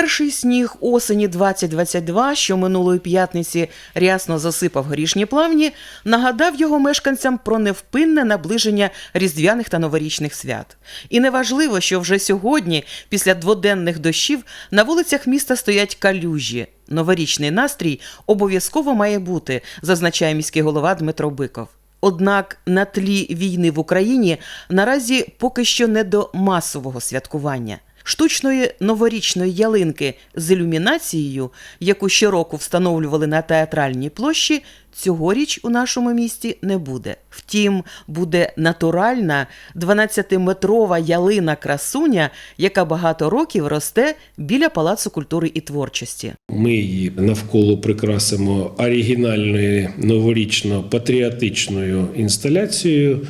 Перший сніг осені 2022, що минулої п'ятниці рясно засипав горішні плавні, нагадав його мешканцям про невпинне наближення різдвяних та новорічних свят. І неважливо, що вже сьогодні, після дводенних дощів, на вулицях міста стоять калюжі. Новорічний настрій обов'язково має бути, зазначає міський голова Дмитро Биков. Однак на тлі війни в Україні наразі поки що не до масового святкування. Штучної новорічної ялинки з ілюмінацією, яку щороку встановлювали на театральній площі, цьогоріч у нашому місті не буде. Втім, буде натуральна 12-метрова ялина красуня, яка багато років росте біля Палацу культури і творчості. Ми її навколо прикрасимо оригінальною новорічно-патріотичною інсталяцією.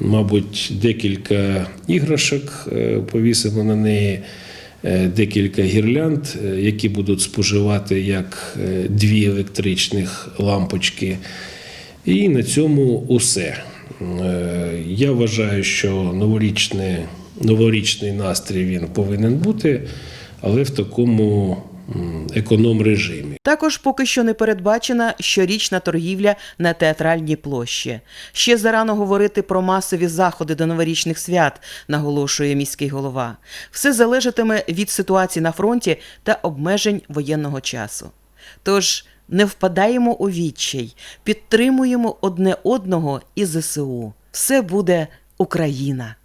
Мабуть, декілька іграшок е, повісимо на неї, е, декілька гірлянд, е, які будуть споживати як дві електричних лампочки. І на цьому усе. Я вважаю, що новорічний, новорічний настрій він повинен бути, але в такому м, економ-режимі. Також поки що не передбачена щорічна торгівля на театральній площі. Ще зарано говорити про масові заходи до новорічних свят, наголошує міський голова. Все залежатиме від ситуації на фронті та обмежень воєнного часу. Тож не впадаємо у відчай, підтримуємо одне одного і ЗСУ. Все буде Україна.